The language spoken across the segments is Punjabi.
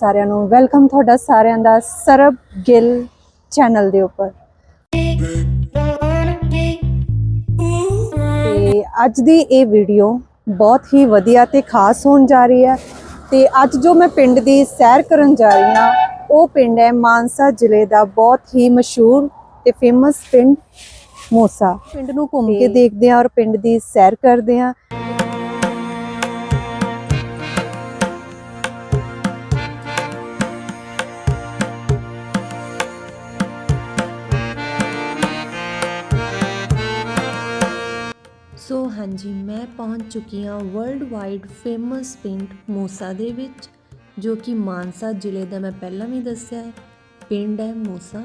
ਸਾਰਿਆਂ ਨੂੰ ਵੈਲਕਮ ਤੁਹਾਡਾ ਸਾਰਿਆਂ ਦਾ ਸਰਬ ਗਿੱਲ ਚੈਨਲ ਦੇ ਉੱਪਰ। ਤੇ ਅੱਜ ਦੀ ਇਹ ਵੀਡੀਓ ਬਹੁਤ ਹੀ ਵਧੀਆ ਤੇ ਖਾਸ ਹੋਣ ਜਾ ਰਹੀ ਹੈ ਤੇ ਅੱਜ ਜੋ ਮੈਂ ਪਿੰਡ ਦੀ ਸੈਰ ਕਰਨ ਜਾ ਰਹੀ ਹਾਂ ਉਹ ਪਿੰਡ ਹੈ ਮਾਨਸਾ ਜ਼ਿਲ੍ਹੇ ਦਾ ਬਹੁਤ ਹੀ ਮਸ਼ਹੂਰ ਤੇ ਫੇਮਸ ਪਿੰਡ ਮੋਸਾ। ਪਿੰਡ ਨੂੰ ਘੁੰਮ ਕੇ ਦੇਖਦੇ ਹਾਂ ਔਰ ਪਿੰਡ ਦੀ ਸੈਰ ਕਰਦੇ ਹਾਂ। ਸੋ ਹਾਂਜੀ, ਮੈਂ ਪਹੁੰਚ ਚੁੱਕੀ ਹਾਂ ਵਰਲਡ ਵਾਈਡ ਫੇਮਸ ਪਿੰਡ ਮੂਸਾ ਦੇ ਵਿੱਚ, ਜੋ ਕਿ ਮਾਨਸਾ ਜ਼ਿਲ੍ਹੇ ਦਾ ਮੈਂ ਪਹਿਲਾਂ ਵੀ ਦੱਸਿਆ ਹੈ। ਪਿੰਡ ਹੈ ਮੂਸਾ,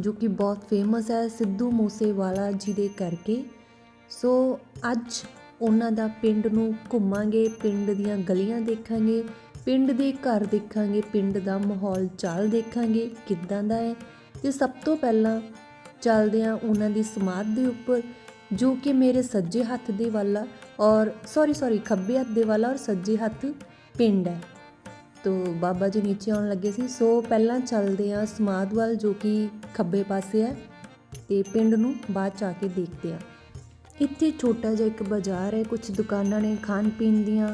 ਜੋ ਕਿ ਬਹੁਤ ਫੇਮਸ ਹੈ ਸਿੱਧੂ ਮੂਸੇਵਾਲਾ ਜੀ ਦੇ ਕਰਕੇ। ਸੋ ਅੱਜ ਉਹਨਾਂ ਦਾ ਪਿੰਡ ਨੂੰ ਘੁੰਮਾਂਗੇ, ਪਿੰਡ ਦੀਆਂ ਗਲੀਆਂ ਦੇਖਾਂਗੇ, ਪਿੰਡ ਦੇ ਘਰ ਦੇਖਾਂਗੇ, ਪਿੰਡ ਦਾ ਮਾਹੌਲ ਚਾਲ ਦੇਖਾਂਗੇ, ਕਿੱਦਾਂ ਦਾ ਹੈ। ਤੇ ਸਭ ਤੋਂ ਪਹਿਲਾਂ ਚੱਲਦੇ ਹਾਂ ਉਹਨਾਂ ਦੀ ਸਮਾਧ ਦੇ ਉੱਪਰ। ਜੋ ਕਿ ਮੇਰੇ ਸੱਜੇ ਹੱਥ ਦੇ ਵੱਲ ਔਰ ਸੌਰੀ ਸੌਰੀ ਖੱਬੇ ਹੱਥ ਦੇ ਵੱਲ ਔਰ ਸੱਜੇ ਹੱਥ ਪਿੰਡ ਹੈ। ਤੋ ਬਾਬਾ ਜੀ ਨੀਚੇ ਆਉਣ ਲੱਗੇ ਸੀ। ਸੋ ਪਹਿਲਾਂ ਚੱਲਦੇ ਆ ਸਮਾਧ ਵੱਲ ਜੋ ਕਿ ਖੱਬੇ ਪਾਸੇ ਹੈ ਤੇ ਪਿੰਡ ਨੂੰ ਬਾਅਦ ਚ ਆ ਕੇ ਦੇਖਦੇ ਆ ਇੱਥੇ ਛੋਟਾ ਜਿਹਾ ਇੱਕ ਬਾਜ਼ਾਰ ਹੈ। ਕੁਝ ਦੁਕਾਨਾਂ ਨੇ, ਖਾਣ ਪੀਣ ਦੀਆਂ,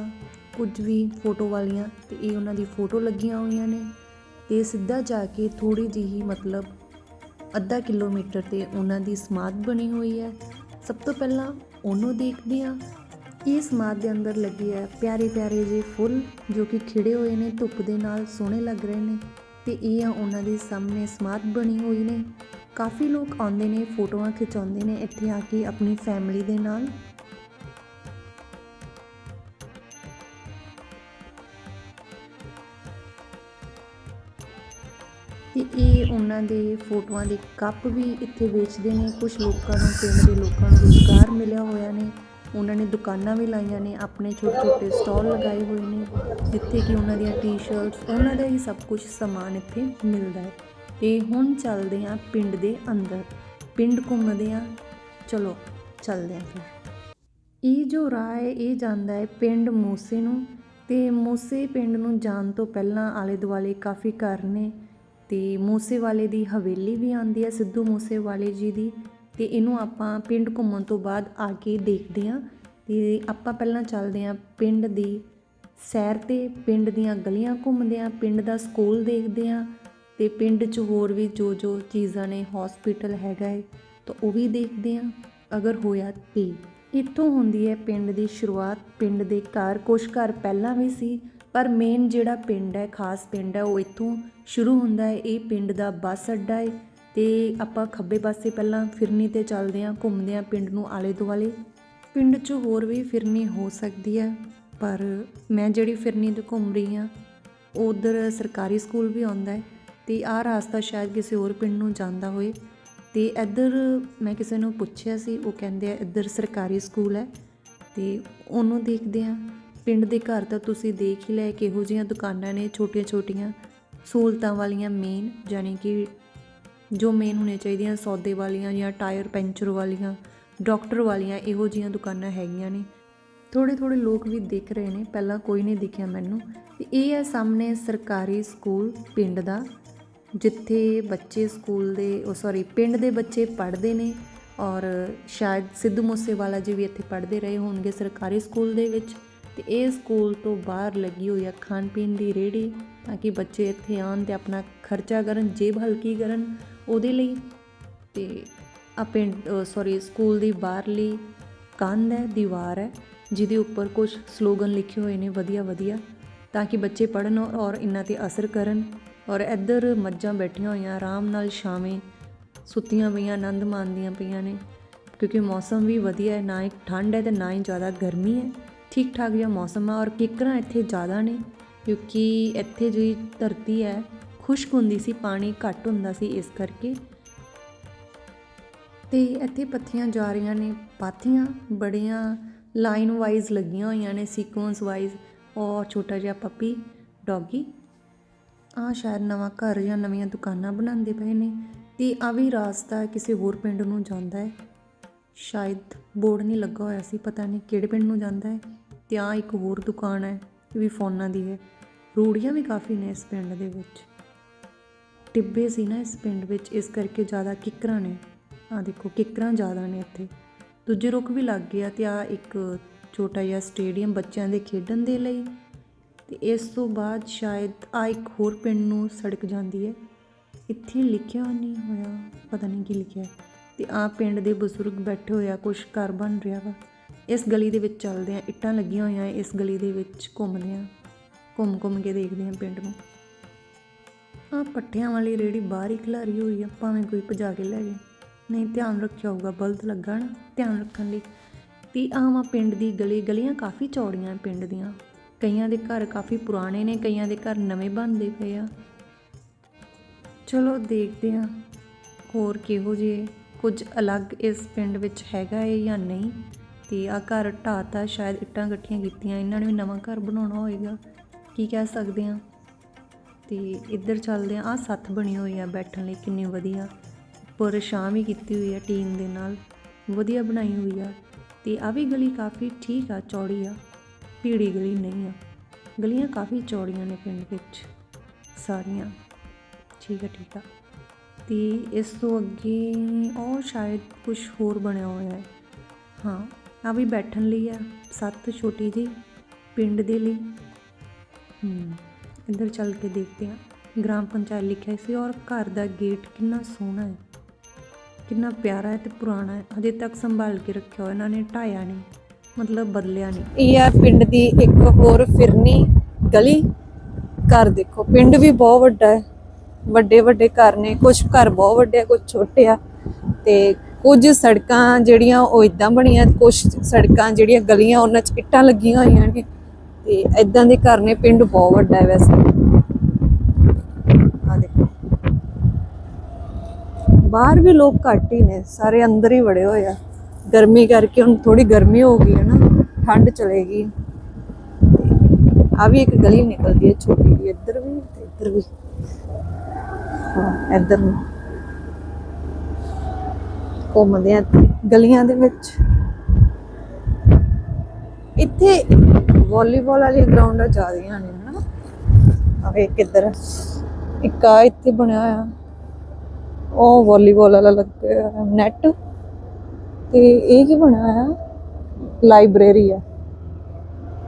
ਕੁਝ ਵੀ ਫੋਟੋ ਵਾਲੀਆਂ ਤੇ ਇਹ ਉਹਨਾਂ ਦੀ ਫੋਟੋ ਲੱਗੀਆਂ ਹੋਈਆਂ ਨੇ ਤੇ ਸਿੱਧਾ ਜਾ ਕੇ ਥੋੜੀ ਜਿਹੀ ਮਤਲਬ ਅੱਧਾ ਕਿਲੋਮੀਟਰ ਤੇ ਉਹਨਾਂ ਦੀ ਸਮਾਧ ਬਣੀ ਹੋਈ ਹੈ। ਸਭ ਤੋਂ ਪਹਿਲਾਂ ਉਹਨੂੰ ਦੇਖਦੇ ਹਾਂ। ਇਹ ਸਮਾਧ ਦੇ ਅੰਦਰ ਲੱਗੇ ਆ ਪਿਆਰੇ ਪਿਆਰੇ ਜਿਹੇ ਫੁੱਲ ਜੋ ਕਿ ਖਿੜੇ ਹੋਏ ਨੇ, ਧੁੱਪ ਦੇ ਨਾਲ ਸੋਹਣੇ ਲੱਗ ਰਹੇ ਨੇ ਤੇ ਇਹ ਆ ਉਹਨਾਂ ਦੇ ਸਾਹਮਣੇ ਸਮਾਧ ਬਣੀ ਹੋਈ ਨੇ। ਕਾਫੀ ਲੋਕ ਆਉਂਦੇ ਨੇ, ਫੋਟੋਆਂ ਖਿਚਾਉਂਦੇ ਨੇ ਇੱਥੇ ਆ ਕੇ ਆਪਣੀ ਫੈਮਿਲੀ ਦੇ ਨਾਲ। ਤੇ ਇਹ ਉਹਨਾਂ ਦੇ ਫੋਟੋਆਂ ਦੇ ਕੱਪ ਵੀ ਇੱਥੇ ਵੇਚਦੇ ਨੇ। ਕੁਝ ਲੋਕਾਂ ਨੂੰ, ਪਿੰਡ ਦੇ ਲੋਕਾਂ ਨੂੰ ਰੁਜ਼ਗਾਰ ਮਿਲਿਆ ਹੋਇਆ ਨੇ। ਉਹਨਾਂ ਨੇ ਦੁਕਾਨਾਂ ਵੀ ਲਾਈਆਂ ਨੇ, ਆਪਣੇ ਛੋਟੇ ਛੋਟੇ ਸਟਾਲ ਲਗਾਏ ਹੋਏ ਨੇ, ਜਿੱਥੇ ਕਿ ਉਹਨਾਂ ਦੀਆਂ ਟੀ-ਸ਼ਰਟਸ ਉਹਨਾਂ ਦਾ ਹੀ ਸਭ ਕੁਝ ਸਮਾਨ ਇੱਥੇ ਮਿਲਦਾ ਹੈ। ਤੇ ਹੁਣ ਚੱਲਦੇ ਹਾਂ ਪਿੰਡ ਦੇ ਅੰਦਰ। ਪਿੰਡ ਘੁੰਮਦੇ ਹਾਂ। ਚਲੋ, ਚੱਲਦੇ ਹਾਂ ਫਿਰ। ਇਹ ਜੋ ਰਾਹ ਹੈ, ਇਹ ਜਾਂਦਾ ਹੈ ਪਿੰਡ ਮੂਸੇ ਨੂੰ। ਤੇ ਮੂਸੇ ਪਿੰਡ ਨੂੰ ਜਾਣ ਤੋਂ ਪਹਿਲਾਂ ਆਲੇ ਦੁਆਲੇ ਕਾਫੀ ਘਰ ਨੇ। ਤੇ ਮੂਸੇਵਾਲੇ ਦੀ ਹਵੇਲੀ ਵੀ ਆਉਂਦੀ ਹੈ, ਸਿੱਧੂ ਮੂਸੇਵਾਲੇ ਜੀ ਦੀ। ਤੇ ਇਹਨੂੰ ਆਪਾਂ ਪਿੰਡ ਘੁੰਮਣ ਤੋਂ ਬਾਅਦ ਆ ਕੇ ਦੇਖਦੇ ਹਾਂ। ਤੇ ਆਪਾਂ ਪਹਿਲਾਂ ਚੱਲਦੇ ਹਾਂ ਪਿੰਡ ਦੀ ਸੈਰ ਤੇ, ਪਿੰਡ ਦੀਆਂ ਗਲੀਆਂ ਘੁੰਮਦੇ ਹਾਂ, ਪਿੰਡ ਦਾ ਸਕੂਲ ਦੇਖਦੇ ਹਾਂ। ਤੇ ਪਿੰਡ 'ਚ ਹੋਰ ਵੀ ਜੋ ਜੋ ਚੀਜ਼ਾਂ ਨੇ ਹਸਪੀਟਲ ਹੈਗਾ ਹੈ, ਤਾਂ ਉਹ ਵੀ ਦੇਖਦੇ ਹਾਂ। ਅਗਰ ਹੋਇਆ ਤੇ ਇੱਥੋਂ ਹੁੰਦੀ ਹੈ ਪਿੰਡ ਦੀ ਸ਼ੁਰੂਆਤ, ਪਿੰਡ ਦੇ ਘਰ। ਕੁਛ ਘਰ ਪਹਿਲਾਂ ਵੀ ਸੀ ਪਰ ਮੇਨ ਜਿਹੜਾ ਪਿੰਡ ਹੈ, ਖਾਸ ਪਿੰਡ ਹੈ, ਉਹ ਇੱਥੋਂ ਸ਼ੁਰੂ ਹੁੰਦਾ ਹੈ। ਇਹ ਪਿੰਡ ਦਾ ਬੱਸ ਅੱਡਾ ਹੈ ਤੇ ਆਪਾਂ ਖੱਬੇ ਪਾਸੇ ਪਹਿਲਾਂ ਫਿਰਨੀ ਤੇ ਚੱਲਦੇ ਹਾਂ, ਘੁੰਮਦੇ ਹਾਂ ਪਿੰਡ ਨੂੰ ਆਲੇ ਦੁਆਲੇ। ਪਿੰਡ 'ਚ ਹੋਰ ਵੀ ਫਿਰਨੀ ਹੋ ਸਕਦੀ ਹੈ, ਪਰ ਮੈਂ ਜਿਹੜੀ ਫਿਰਨੀ ਤੇ ਘੁੰਮ ਰਹੀ ਹਾਂ, ਉਧਰ ਸਰਕਾਰੀ ਸਕੂਲ ਵੀ ਆਉਂਦਾ ਹੈ ਤੇ ਆਹ ਰਾਸਤਾ ਸ਼ਾਇਦ ਕਿਸੇ ਹੋਰ ਪਿੰਡ ਨੂੰ ਜਾਂਦਾ ਹੋਵੇ। ਤੇ ਇੱਧਰ ਮੈਂ ਕਿਸੇ ਨੂੰ ਪੁੱਛਿਆ ਸੀ, ਉਹ ਕਹਿੰਦੇ ਆ ਇੱਧਰ ਸਰਕਾਰੀ ਸਕੂਲ ਹੈ ਤੇ ਉਹਨੂੰ ਦੇਖਦੇ ਆ ਪਿੰਡ ਦੇ ਘਰ ਤਾਂ ਤੁਸੀਂ ਦੇਖ ਹੀ ਲਏ ਕਿਹੋ ਜਿਹੀਆਂ ਦੁਕਾਨਾਂ ਨੇ, ਛੋਟੀਆਂ-ਛੋਟੀਆਂ ਸਹੂਲਤਾਂ ਵਾਲੀਆਂ ਮੇਨ ਜਾਨੀ ਕਿ ਜੋ ਮੇਨ ਹੋਣੀਆਂ ਚਾਹੀਦੀਆਂ, ਸੌਦੇ ਵਾਲੀਆਂ ਜਾਂ ਟਾਇਰ ਪੈਂਚਰ ਵਾਲੀਆਂ ਡਾਕਟਰ ਵਾਲੀਆਂ, ਇਹੋ ਜਿਹੀਆਂ ਦੁਕਾਨਾਂ ਹੈਗੀਆਂ ਨੇ। ਥੋੜੇ ਥੋੜੇ ਲੋਕ ਵੀ ਦਿਖ ਰਹੇ ਨੇ, ਪਹਿਲਾਂ ਕੋਈ ਨਹੀਂ ਦਿਖਿਆ ਮੈਨੂੰ। ਤੇ ਇਹ ਹੈ ਸਾਹਮਣੇ ਸਰਕਾਰੀ ਸਕੂਲ ਪਿੰਡ ਦਾ, ਜਿੱਥੇ ਬੱਚੇ ਸਕੂਲ ਦੇ, ਉਹ ਸੌਰੀ ਪਿੰਡ ਦੇ ਬੱਚੇ ਪੜ੍ਹਦੇ ਨੇ ਔਰ ਸ਼ਾਇਦ ਸਿੱਧੂ ਮੂਸੇਵਾਲਾ ਜੀ ਵੀ ਇੱਥੇ ਪੜ੍ਹਦੇ ਰਹੇ ਹੋਣਗੇ ਸਰਕਾਰੀ ਸਕੂਲ ਦੇ ਵਿੱਚ। ਤੇ ਇਹ ਸਕੂਲ ਤੋਂ ਬਾਹਰ ਲੱਗੀ ਹੋਈ ਆ ਖਾਣ ਪੀਣ ਦੀ ਰੇੜੀ ਤਾਂ ਕਿ ਬੱਚੇ ਇੱਥੇ ਆਉਣ ਤੇ ਆਪਣਾ ਖਰਚਾ ਕਰਨ, ਜੇਬ ਹਲਕੀ ਕਰਨ ਉਹਦੇ ਲਈ ਤੇ ਆ ਪਿੰਡ ਸੌਰੀ ਸਕੂਲ ਦੀ ਬਾਹਰਲੀ ਕੰਧ ਹੈ, ਦੀਵਾਰ ਹੈ, ਜਿਹਦੇ ਉੱਪਰ ਕੁਝ ਸਲੋਗਨ ਲਿਖੇ ਹੋਏ ਨੇ ਵਧੀਆ ਵਧੀਆ ਤਾਂ ਕਿ ਬੱਚੇ ਪੜ੍ਹਨ ਔਰ ਇਹਨਾਂ ਤੇ ਅਸਰ ਕਰਨ ਔਰ ਇੱਧਰ ਮੱਝਾਂ ਬੈਠੀਆਂ ਹੋਈਆਂ ਆਰਾਮ ਨਾਲ ਛਾਵੇਂ ਸੁੱਤੀਆਂ ਪਈਆਂ, ਆਨੰਦ ਮਾਣਦੀਆਂ ਪਈਆਂ ਨੇ ਕਿਉਂਕਿ ਮੌਸਮ ਵੀ ਵਧੀਆ ਹੈ, ਨਾ ਹੀ ਠੰਡ ਹੈ ਤੇ ਨਾ ਹੀ ਜ਼ਿਆਦਾ ਗਰਮੀ ਹੈ। ਠੀਕ ਠਾਕ ਜਿਹਾ ਮੌਸਮ ਆ ਔਰ ਕਿਕਰਾਂ ਇੱਥੇ ਜ਼ਿਆਦਾ ਨੇ, ਕਿਉਂਕਿ ਇੱਥੇ ਜਿਹੜੀ ਧਰਤੀ ਹੈ, ਖੁਸ਼ਕ ਹੁੰਦੀ ਸੀ, ਪਾਣੀ ਘੱਟ ਹੁੰਦਾ ਸੀ ਇਸ ਕਰਕੇ। ਤੇ ਇੱਥੇ ਪੱਥੀਆਂ ਜਾ ਰਹੀਆਂ ਨੇ, ਪਾਥੀਆਂ ਬੜੀਆਂ ਲਾਈਨ ਵਾਈਜ਼ ਲੱਗੀਆਂ ਹੋਈਆਂ ਨੇ, ਸੀਕੁਐਂਸ ਵਾਈਜ਼ ਔਰ ਛੋਟਾ ਜਿਹਾ ਪੱਪੀ, ਡੌਗੀ। ਆ ਸ਼ਾਇਦ ਨਵਾਂ ਘਰ ਜਾਂ ਨਵੀਆਂ ਦੁਕਾਨਾਂ ਬਣਾਉਂਦੇ ਪਏ ਨੇ, ਤੇ ਆ ਵੀ ਰਾਸਤਾ ਕਿਸੇ ਹੋਰ ਪਿੰਡ ਨੂੰ ਜਾਂਦਾ ਹੈ। ਸ਼ਾਇਦ ਬੋਰਡ ਨਹੀਂ ਲੱਗਾ ਹੋਇਆ ਸੀ, ਪਤਾ ਨਹੀਂ ਕਿਹੜੇ ਪਿੰਡ ਨੂੰ ਜਾਂਦਾ ਹੈ। ਤੇ ਆ ਇੱਕ ਹੋਰ ਦੁਕਾਨ ਹੈ ਇਹ ਵੀ ਫੋਨਾਂ ਦੀ ਹੈ ਰੂੜੀਆਂ ਵੀ ਕਾਫੀ ਨੇ ਇਸ ਪਿੰਡ ਦੇ ਵਿੱਚ। ਟਿੱਬੇ ਸੀ ਨਾ ਇਸ ਪਿੰਡ ਵਿੱਚ, ਇਸ ਕਰਕੇ ਜ਼ਿਆਦਾ ਕਿੱਕਰਾਂ ਨੇ। ਆ ਦੇਖੋ, ਕਿੱਕਰਾਂ ਜ਼ਿਆਦਾ ਨੇ ਇੱਥੇ। ਦੂਜੇ ਰੁੱਖ ਵੀ ਲੱਗ ਗਿਆ ਆ ਤੇ ਆ ਇੱਕ ਛੋਟਾ ਜਿਹਾ ਸਟੇਡੀਅਮ ਬੱਚਿਆਂ ਦੇ ਖੇਡਣ ਦੇ ਲਈ। ਤੇ ਇਸ ਤੋਂ ਬਾਅਦ ਸ਼ਾਇਦ ਆ ਇੱਕ ਹੋਰ ਪਿੰਡ ਨੂੰ ਸੜਕ ਜਾਂਦੀ ਹੈ। ਇੱਥੇ ਲਿਖਿਆ ਨਹੀਂ ਹੋਇਆ, ਪਤਾ ਨਹੀਂ ਕੀ ਲਿਖਿਆ। ਹੈ। ਤੇ ਆ ਪਿੰਡ ਦੇ ਬਜ਼ੁਰਗ ਬੈਠੇ ਹੋਇਆ ਕੁਝ ਘਰ ਬਣ ਰਿਹਾ ਵਾ। ਇਸ ਗਲੀ ਦੇ ਵਿੱਚ ਚੱਲਦੇ ਆ ਇੱਟਾਂ ਲੱਗੀਆਂ ਹੋਈਆਂ ਇਸ ਗਲੀ ਦੇ ਵਿੱਚ ਘੁੰਮਦੇ ਆ ਘੁੰਮ ਘੁੰਮ ਕੇ ਦੇਖਦੇ ਆ ਪਿੰਡ ਨੂੰ। ਆ ਪੱਠਿਆਂ ਵਾਲੀ ਰੇੜੀ ਬਾਹਰ ਹੀ ਖਿਲਾਰੀ ਹੋਈ ਆ, ਭਾਵੇਂ ਕੋਈ ਭਜਾ ਕੇ ਲੈ ਗਏ ਨਹੀਂ, ਧਿਆਨ ਰੱਖਿਆ ਹੋਊਗਾ, ਬਲਦ ਲੱਗਾ ਨਾ, ਧਿਆਨ ਰੱਖਣ ਲਈ। ਤੇ ਆਵਾਂ ਪਿੰਡ ਦੀ ਗਲੀ, ਗਲੀਆਂ ਕਾਫੀ ਚੌੜੀਆਂ ਪਿੰਡ ਦੀਆਂ। ਕਈਆਂ ਦੇ ਘਰ ਕਾਫੀ ਪੁਰਾਣੇ ਨੇ, ਕਈਆਂ ਦੇ ਘਰ ਨਵੇਂ ਬਣਦੇ ਪਏ ਆ। ਚਲੋ ਦੇਖਦੇ ਆ ਹੋਰ ਕਿਹੋ ਜਿਹੇ ਕੁਝ ਅਲੱਗ ਇਸ ਪਿੰਡ ਵਿੱਚ ਹੈਗਾ ਏ ਜਾਂ ਨਹੀਂ। ਤੇ ਆ ਘਰ ਢਾਤਾ ਸ਼ਾਇਦ ਇੱਟਾਂ ਇਕੱਠੀਆਂ ਕੀਤੀਆਂ, ਇਹਨਾਂ ਨੇ ਵੀ ਨਵਾਂ ਘਰ ਬਣਾਉਣਾ ਹੋਏਗਾ। ਕੀ ਕਹਿ ਸਕਦੇ ਆ ਤੇ ਇੱਧਰ ਚੱਲਦੇ ਆ ਆ ਸੱਥ ਬਣੀ ਹੋਈ ਆ ਬੈਠਣ ਲਈ, ਕਿੰਨੀ ਵਧੀਆ। ਉੱਪਰ ਛਾਂ ਵੀ ਕੀਤੀ ਹੋਈ ਆ ਟੀਨ ਦੇ ਨਾਲ, ਵਧੀਆ ਬਣਾਈ ਹੋਈ ਆ। ਤੇ ਆ ਵੀ ਗਲੀ ਕਾਫੀ ਠੀਕ ਆ, ਚੌੜੀ ਆ, ਭੀੜੀ ਗਲੀ ਨਹੀਂ ਆ। ਗਲੀਆਂ ਕਾਫੀ ਚੌੜੀਆਂ ਨੇ ਪਿੰਡ ਵਿੱਚ, ਸਾਰੀਆਂ। ਠੀਕ ਆ ਠੀਕ ਆ। ਤੇ ਇਸ ਤੋਂ ਅੱਗੇ, ਉਹ ਸ਼ਾਇਦ ਕੁਝ ਹੋਰ ਬਣਿਆ ਹੋਇਆ ਹੈ। ਹਾਂ। ਆ ਵੀ ਬੈਠਣ ਲਈ ਆ, ਸੱਤ ਛੋਟੀ ਜੀ ਪਿੰਡ ਦੇ ਲਈ। ਹੂੰ, ਇੱਧਰ ਚੱਲ ਕੇ ਦੇਖਦੇ ਹਾਂ ਗ੍ਰਾਮ ਪੰਚਾਇਤ ਲਿਖਿਆ ਸੀ, ਔਰ ਘਰ ਦਾ ਗੇਟ ਕਿੰਨਾ ਸੋਹਣਾ ਹੈ। ਕਿੰਨਾ ਪਿਆਰਾ ਹੈ ਤੇ ਪੁਰਾਣਾ ਹੈ। ਹਜੇ ਤੱਕ ਸੰਭਾਲ ਕੇ ਰੱਖਿਆ ਹੋਇਆ, ਇਹਨਾਂ ਨੇ ਢਾਇਆ ਨਹੀਂ, ਮਤਲਬ ਬਦਲਿਆ ਨਹੀਂ। ਇਹ ਆ ਪਿੰਡ ਦੀ ਇੱਕ ਹੋਰ ਫਿਰਨੀ ਗਲੀ। ਘਰ ਦੇਖੋ, ਪਿੰਡ ਵੀ ਬਹੁਤ ਵੱਡਾ ਹੈ। ਵੱਡੇ ਵੱਡੇ ਘਰ ਨੇ ਕੁਝ ਘਰ ਬਹੁਤ ਵੱਡੇ ਆ ਕੁਝ ਛੋਟੇ ਆ। ਤੇ ਕੁਝ ਸੜਕਾਂ ਜਿਹੜੀਆਂ ਉਹ ਇਦਾਂ ਬਣੀਆਂ, ਕੁਝ ਸੜਕਾਂ ਜਿਹੜੀਆਂ ਗਲੀਆਂ ਉਹਨਾਂ 'ਚ ਇੱਟਾਂ ਲੱਗੀਆਂ ਹੋਈਆਂ ਨੇ ਤੇ ਇਦਾਂ ਦੇ ਘਰ ਨੇ, ਪਿੰਡ ਬਹੁਤ ਵੱਡਾ ਹੈ ਵੈਸੇ। ਆ ਦੇਖੋ। ਬਾਹਰ ਵੀ ਲੋਕ ਘੱਟ ਹੀ ਨੇ, ਸਾਰੇ ਅੰਦਰ ਹੀ ਵੜੇ ਹੋਏ ਆ। ਗਰਮੀ ਕਰਕੇ ਹੁਣ ਥੋੜੀ ਗਰਮੀ ਹੋ ਗਈ ਹੈ ਨਾ, ਠੰਡ ਚਲੇਗੀ। ਆ ਵੀ ਇੱਕ ਗਲੀ ਨਿਕਲਦੀ ਹੈ ਛੋਟੀ ਜਿਹੀ, ਇੱਧਰ ਵੀ ਤੇ ਇੱਧਰ ਵੀ। ਹਾਂ, ਇੱਧਰ ਨੂੰ ਘੁੰਮਦੇ ਆ ਗਲੀਆਂ ਦੇ ਵਿੱਚ। ਇੱਥੇ ਵਾਲੀਬਾਲ ਵਾਲੀ ਗਰਾਊਂਡਾਂ ਜ਼ਿਆਦੀਆਂ ਨੇ ਹਨਾ? ਆ ਵੇਖ ਕਿੱਧਰ ਇੱਕ ਆ ਇੱਥੇ ਬਣਿਆ ਹੋਇਆ। ਉਹ ਵਾਲੀਬਾਲ ਵਾਲਾ ਲੱਗਿਆ ਨੈਟ। ਤੇ ਇਹ ਕੀ ਬਣਿਆ ਹੋਇਆ? ਲਾਇਬ੍ਰੇਰੀ ਹੈ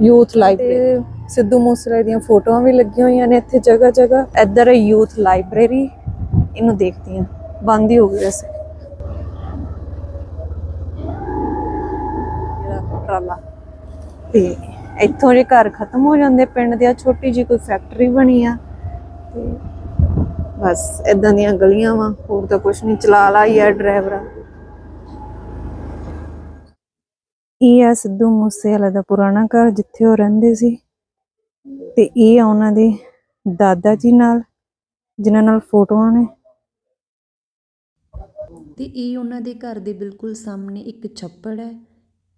ਯੂਥ ਲਾਇਬ੍ਰੇਰੀ। ਸਿੱਧੂ ਮੂਸੇਵਾਲੇ ਦੀਆਂ ਫੋਟੋਆਂ ਵੀ ਲੱਗੀਆਂ ਹੋਈਆਂ ਨੇ ਇੱਥੇ ਜਗ੍ਹਾ ਜਗ੍ਹਾ ਇੱਧਰ ਹੈ ਯੂਥ ਲਾਇਬ੍ਰੇਰੀ। ਇਹਨੂੰ ਦੇਖਦੀ ਹਾਂ। ਬੰਦ ਹੀ ਹੋ ਗਈ ਵੈਸੇ ਜਿਹੜਾ ਟਰਾਲਾ ਤੇ ਇੱਥੋਂ ਜੇ ਘਰ ਖਤਮ ਹੋ ਜਾਂਦੇ ਪਿੰਡ ਦੀ ਆ ਛੋਟੀ ਜੀ ਕੋਈ ਫੈਕਟਰੀ ਬਣੀ ਆ ਤੇ ਬਸ ਇਦਾਂ ਦੀਆਂ ਗਲੀਆਂ ਵਾ, ਹੋਰ ਤਾਂ ਕੁਝ ਨਹੀਂ, ਚਲਾ ਲਾ ਹੀ ਆ ਡਰਾਈਵਰ ਇਹ ਆ ਸਿੱਧੂ ਮੂਸੇਵਾਲੇ ਦਾ ਪੁਰਾਣਾ ਘਰ ਜਿੱਥੇ ਉਹ ਰਹਿੰਦੇ ਸੀ ਤੇ ਇਹ ਆ ਉਹਨਾਂ ਦੇ ਦਾਦਾ ਜੀ ਨਾਲ, ਜਿਨ੍ਹਾਂ ਨਾਲ ਫੋਟੋਆਂ ਨੇ। ਤੇ ਇਹ ਉਹਨਾਂ ਦੇ ਘਰ ਦੇ ਬਿਲਕੁਲ ਸਾਹਮਣੇ ਇੱਕ ਛੱਪੜ ਹੈ।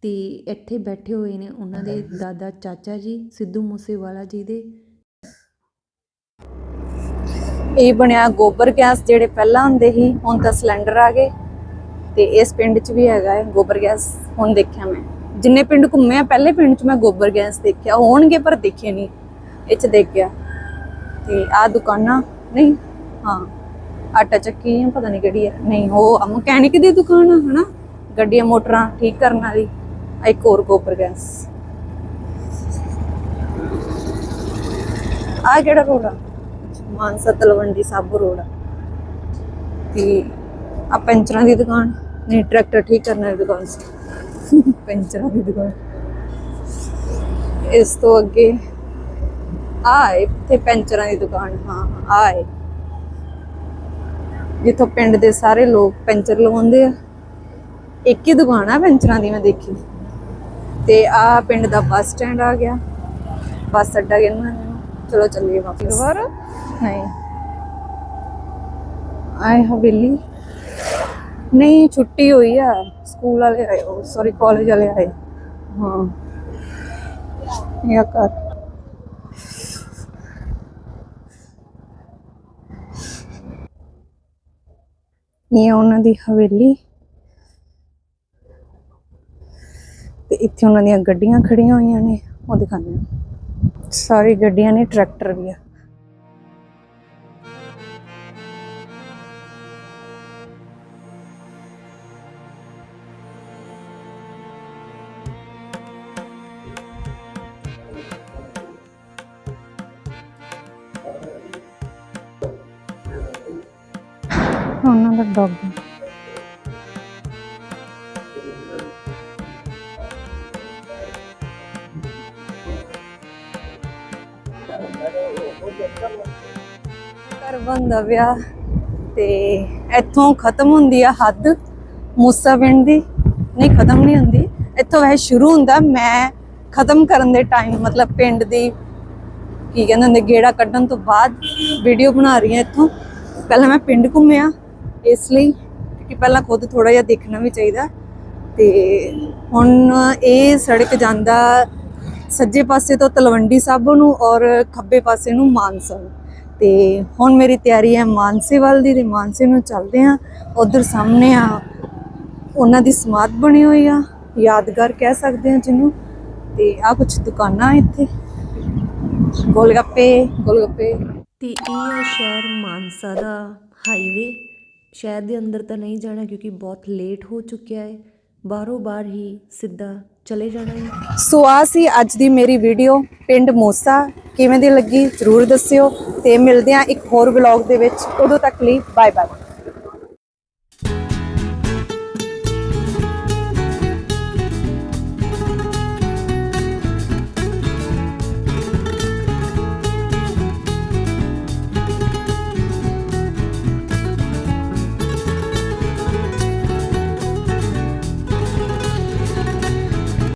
ਤੇ ਇੱਥੇ ਬੈਠੇ ਹੋਏ ਨੇ ਉਹਨਾਂ ਦੇ ਦਾਦਾ ਚਾਚਾ ਜੀ ਸਿੱਧੂ ਮੂਸੇਵਾਲਾ ਜੀ ਦੇ। ਇਹ ਬਣਿਆ ਗੋਬਰ ਗੈਸ ਜਿਹੜੇ ਪਹਿਲਾਂ ਹੁੰਦੇ ਸੀ ਹੁਣ ਤਾਂ ਸਿਲੰਡਰ ਆ ਗਏ। ਤੇ ਇਸ ਪਿੰਡ 'ਚ ਵੀ ਹੈਗਾ ਹੈ ਗੋਬਰ ਗੈਸ ਹੁਣ ਦੇਖਿਆ ਮੈਂ। ਜਿੰਨੇ ਪਿੰਡ ਘੁੰਮੇ ਆ ਪਹਿਲੇ ਪਿੰਡ 'ਚ ਮੈਂ ਗੋਬਰ ਗੈਸ ਦੇਖਿਆ ਹੋਣਗੇ ਪਰ ਦੇਖੇ ਨਹੀਂ। ਇਹ 'ਚ ਦੇਖ ਗਿਆ। ਤੇ ਆ ਦੁਕਾਨਾਂ ਨਹੀਂ ਹਾਂ। ਆਟਾ ਚੱਕੀ ਆ ਪਤਾ ਨਹੀਂ ਕਿਹੜੀ ਹੈ ਨਹੀਂ ਉਹ ਮਕੈਨਿਕ ਦੀ ਦੁਕਾਨ ਆ ਹਨਾ? ਗੱਡੀਆਂ ਮੋਟਰਾਂ ਠੀਕ ਕਰਨ ਵਾਲੀ। ਇੱਕ ਹੋਰ ਗੋਬਰ ਗੈਸ। ਆ ਕਿਹੜਾ ਰੋਡ ਆ? ਮਾਨਸਾ ਤਲਵੰਡੀ ਸਾਬੋ ਰੋਡ ਆ। ਤੇ ਆ ਪੈਂਚਰਾਂ ਦੀ ਦੁਕਾਨ। ਨਹੀਂ, ਟਰੈਕਟਰ ਠੀਕ ਕਰਨ ਦੀ ਦੁਕਾਨ ਸੀ। ਪੈਂਚਰਾਂ ਦੀ ਦੁਕਾਨ। ਇਸ ਤੋਂ ਅੱਗੇ ਆਏ ਹੈ ਪੈਂਚਰਾਂ ਦੀ ਦੁਕਾਨ। ਹਾਂ ਆਏ ਜਿੱਥੋਂ ਪਿੰਡ ਦੇ ਸਾਰੇ ਲੋਕ ਪੈਂਚਰ ਲਵਾਉਂਦੇ ਆ। ਇੱਕ ਹੀ ਦੁਕਾਨ ਆ ਪੈਂਚਰਾਂ ਦੀ ਮੈਂ ਦੇਖੀ। ਤੇ ਆ ਪਿੰਡ ਦਾ ਬੱਸ ਸਟੈਂਡ ਆ ਗਿਆ। ਬੱਸ ਅੱਡਾ ਕਹਿੰਦਾ। ਚਲੋ ਚੱਲੀਏ ਵਾਪਸ। ਦੁਬਾਰਾ? ਨਹੀਂ। ਆਏ ਹਵੇਲੀ ਨਹੀਂ ਛੁੱਟੀ ਹੋਈ ਆ। ਸਕੂਲ ਵਾਲੇ ਆਏ ਉਹ ਸੌਰੀ ਕਾਲਜ ਵਾਲੇ ਆਏ। ਹਾਂ। ਇਹ ਕਰ। ਇਹ ਉਹਨਾਂ ਦੀ ਹਵੇਲੀ। ਤੇ ਇੱਥੇ ਉਹਨਾਂ ਦੀਆਂ ਗੱਡੀਆਂ ਖੜੀਆਂ ਹੋਈਆਂ ਨੇ, ਉਹ ਦਿਖਾਉਂਦੇ ਆ ਸਾਰੀ ਗੱਡੀਆਂ ਨੇ ਟਰੈਕਟਰ ਵੀ ਆ। ਉਹਨਾਂ ਦਾ ਡੌਗ। ਘਰ ਬੰਦਾ ਵਿਆਹ ਤੇ ਇੱਥੋਂ ਖਤਮ ਹੁੰਦੀ ਆ ਹੱਦ ਮੂਸਾ ਪਿੰਡ ਦੀ। ਨਹੀਂ, ਖਤਮ ਨਹੀਂ ਹੁੰਦੀ। ਇੱਥੋਂ ਵੈਸੇ ਸ਼ੁਰੂ ਹੁੰਦਾ ਮੈਂ ਖਤਮ ਕਰਨ ਦੇ ਟਾਈਮ ਮਤਲਬ ਪਿੰਡ ਦੀ ਕੀ ਕਹਿੰਦੇ ਹੁੰਦੇ, ਗੇੜਾ ਕੱਢਣ ਤੋਂ ਬਾਅਦ ਵੀਡੀਓ ਬਣਾ ਰਹੀ ਹਾਂ ਇੱਥੋਂ। ਪਹਿਲਾਂ ਮੈਂ ਪਿੰਡ ਘੁੰਮਿਆ ਇਸ ਲਈ ਕਿ ਪਹਿਲਾਂ ਖੁਦ ਥੋੜਾ ਜਿਹਾ ਦੇਖਣਾ ਵੀ ਚਾਹੀਦਾ। ਤੇ ਹੁਣ ਇਹ ਸੜਕ ਜਾਂਦਾ ਸੱਜੇ ਪਾਸੇ ਤੋਂ ਤਲਵੰਡੀ ਸਾਬੋ ਨੂੰ ਔਰ ਖੱਬੇ ਪਾਸੇ ਨੂੰ ਮਾਨਸਾ। ਨੂੰ ਤੇ ਹੁਣ ਮੇਰੀ ਤਿਆਰੀ ਹੈ ਮਾਨਸੇ ਵੱਲ ਦੀ ਤੇ ਮਾਨਸੇ ਨੂੰ ਚੱਲਦੇ ਆ ਉਧਰ ਸਾਹਮਣੇ ਆ, ਉਹਨਾਂ ਦੀ ਸਮਾਧ ਬਣੀ ਹੋਈ ਆ, ਯਾਦਗਾਰ ਕਹਿ ਸਕਦੇ ਆ ਜਿਹਨੂੰ। ਤੇ ਆ ਕੁਝ ਦੁਕਾਨਾਂ ਇੱਥੇ। ਗੋਲਗੱਪੇ ਗੋਲਗੱਪੇ। ਤੇ ਇਹ ਹੈ ਸ਼ਹਿਰ ਮਾਨਸਾ ਦਾ ਹਾਈਵੇ ਸ਼ਹਿਰ ਦੇ ਅੰਦਰ ਤਾਂ ਨਹੀਂ ਜਾਣਾ ਕਿਉਂਕਿ ਬਹੁਤ ਲੇਟ ਹੋ ਚੁੱਕਿਆ ਹੈ। ਬਾਹਰੋਂ ਬਾਹਰ ਹੀ ਸਿੱਧਾ ਚਲੇ ਜਾਣਾ ਹੈ। ਸੋ ਆ ਸੀ ਅੱਜ ਦੀ ਮੇਰੀ ਵੀਡੀਓ ਪਿੰਡ ਮੋਸਾ। ਕਿਵੇਂ ਦੀ ਲੱਗੀ? ਜਰੂਰ ਦੱਸਿਓ ਤੇ ਮਿਲਦੇ ਆ ਇੱਕ ਹੋਰ ਵਲੌਗ ਦੇ ਵਿੱਚ। ਉਦੋਂ ਤੱਕ ਲਈ ਬਾਏ ਬਾਏ